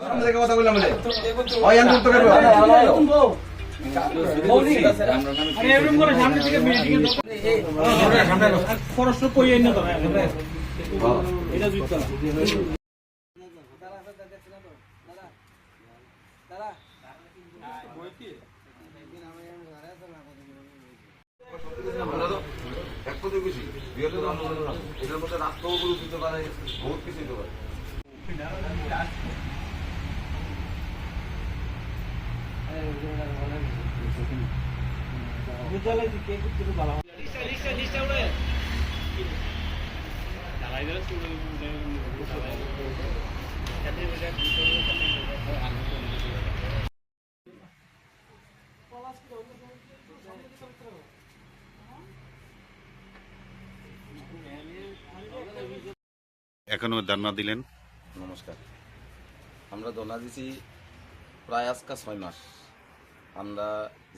থেকে কথা বললাম এক বেশি বৃহত্তর আন্দোলন এটার মধ্যে রাষ্ট্রগুলো দিতে পারে বহুত কিছু দিতে পারে বিদ্যালয় কে কিছু ভালো এখনও ধর্ণা দিলেন? নমস্কার। আমরা ধর্ণা দিছি প্রায় আজকা ছয় মাস। আমরা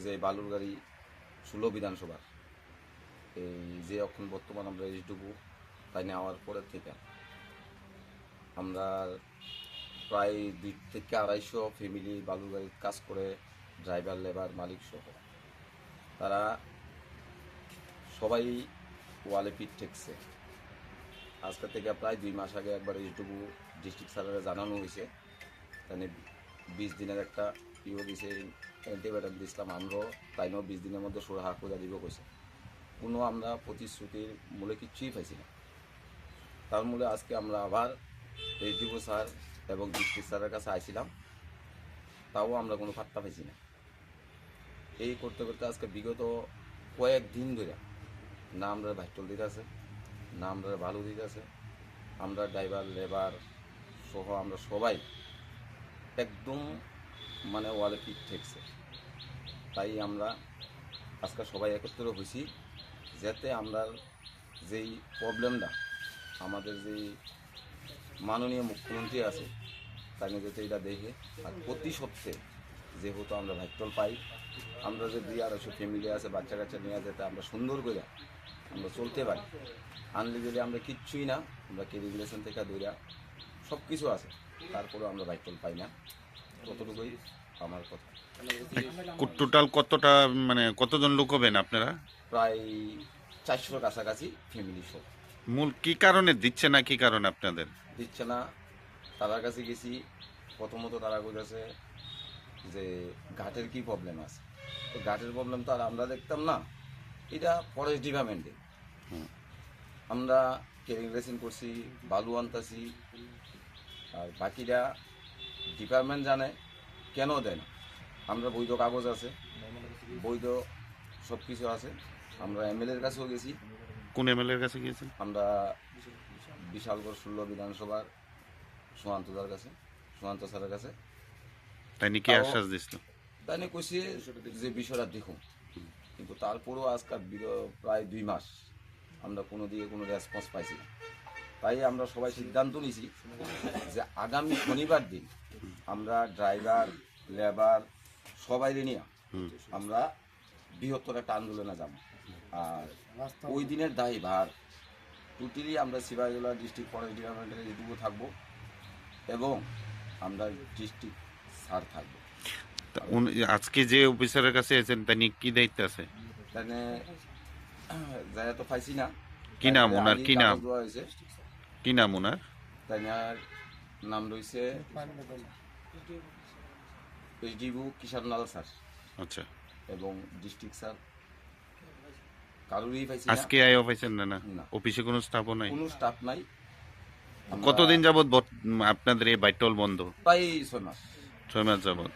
যে বালুরগাড়ি ষোলো বিধানসভার, এই যে এখন বর্তমান আমরা এইটুকু তাই নেওয়ার পরের থেকে আমরা প্রায় দুই থেকে আড়াইশো ফ্যামিলি বালুরগাড়ির কাজ করে ড্রাইভার, লেবার মালিক সহ তারা সবাই ওয়ালে পিঠ ঠেকছে। আজকে থেকে প্রায় দুই মাস আগে একবার এইটুকু ডিস্ট্রিক্ট স্যারেরা জানানো হয়েছে, তাহলে বিশ দিনের একটা ইয়ে দিছে অ্যান্টিবায়োটিক দিছিলাম আমরাও তাই নিয়েও বিশ দিনের মধ্যে সুরাহা করে দিব কইছে কোনো আমরা প্রতিশ্রুতির মূলে কিচ্ছুই পাইছি না। তার মূলে আজকে আমরা আবার এইটুকু স্যার এবং ডিস্ট্রিক্ট স্যারের কাছে আইছিলাম, তাও আমরা কোনো পাত্তা পাইছি না। এই করতে করতে আজকে বিগত কয়েকদিন ধরে না আমরা ভাইটল দিতে আছে না আমরা ভালো দিতে আছে। আমরা ড্রাইভার, লেবার সহ আমরা সবাই একদম মানে ওয়ালে পিঠ ঠেকছে। তাই আমরা আজকে সবাই একত্র হয়েছি যাতে আমরা যেই প্রবলেমটা, আমাদের যেই মাননীয় মুখ্যমন্ত্রী আছে, তাকে যাতে এটা দেখে। আর প্রতি সপ্তাহে যেহেতু আমরা ভাইটল পাই, আমরা যে দুই আড়াইশো ফ্যামিলি আছে, বাচ্চা কাচ্চা নিয়ে যেতে আমরা সুন্দর করে আমরা চলতে পারি। আনলিগেলি আমরা কিচ্ছুই না, আমরা কে রেগুলেশন থেকে দৌড়া সব কিছু আছে, তারপরেও আমরা ভাইটল পাই না। ততটুকুই আমার কথা। টোটাল কতটা মানে কতজন লোক হবেন আপনারা? প্রায় চারশোর কাছাকাছি ফ্যামিলি সব মূল কি কারণে? দিচ্ছে না কি কারণে আপনাদের? দিচ্ছে না। তারার কাছে গেছি। প্রথমত তারা বলেছে যে ঘাটের কি প্রবলেম আছে? তো ঘাটের প্রবলেম তো আর আমরা দেখতাম না। এটা ফরেস্ট ডিপার্টমেন্টে। আমরা কেরিং রেসিং করছি বালু আনতাছি। আর বাকিরা ডিপার্টমেন্ট জানে কেন দেন? আমরা বৈধ কাগজ আছে বৈধ সব কিছু আছে। আমরা এমএলএর কাছেও গেছি। কোন এমএলএর কাছে গিয়েছেন? আমরা বিশালগড় ষোলো বিধানসভার সুমন্তদার কাছে সুমান্ত স্যারের কাছে। তাই তাও- আশ্বাস দিছিল? তাই নিয়ে কইছে যে বিষয়টা দেখুন। কিন্তু তারপরেও আজকাল প্রায় দুই মাস আমরা কোনো দিকে কোনো রেসপন্স পাইছি না। তাই আমরা সবাই সিদ্ধান্ত নিছি যে আগামী শনিবার দিন আমরা ড্রাইভার লেবার সবাই নিয়ে আমরা বৃহত্তর একটা আন্দোলনে যাব। আর ওই দিনের দায়ী ভার টোটালি আমরা সিবাইজলা ডিস্ট্রিক্ট ফরেস্ট ডিপার্টমেন্টের এটুকু থাকব এবং আমরা ডিস্ট্রিক্ট স্যার থাকব। তা উনি- আজকে যে অফিসারের কাছে আছেন তাই কি দায়িত্ব আছে? তাহলে জায়গা তো পাইছি না। কি নাম ওনার, কি নাম? কি নাম ওনার তাই নাম রয়েছে এইচডিবু কিষান লাল স্যার। আচ্ছা। এবং ডিস্ট্রিক্ট স্যার। কারোরই পাইছি না। আজকে আই পাইছেন না না? না। অফিসে কোনো স্টাফও নাই? কোনো স্টাফ নাই। আমরা কতদিন যাবত আপনাদের এই বাইটল বন্ধ? প্রায় ছয় মাস। ছয় মাস যাবত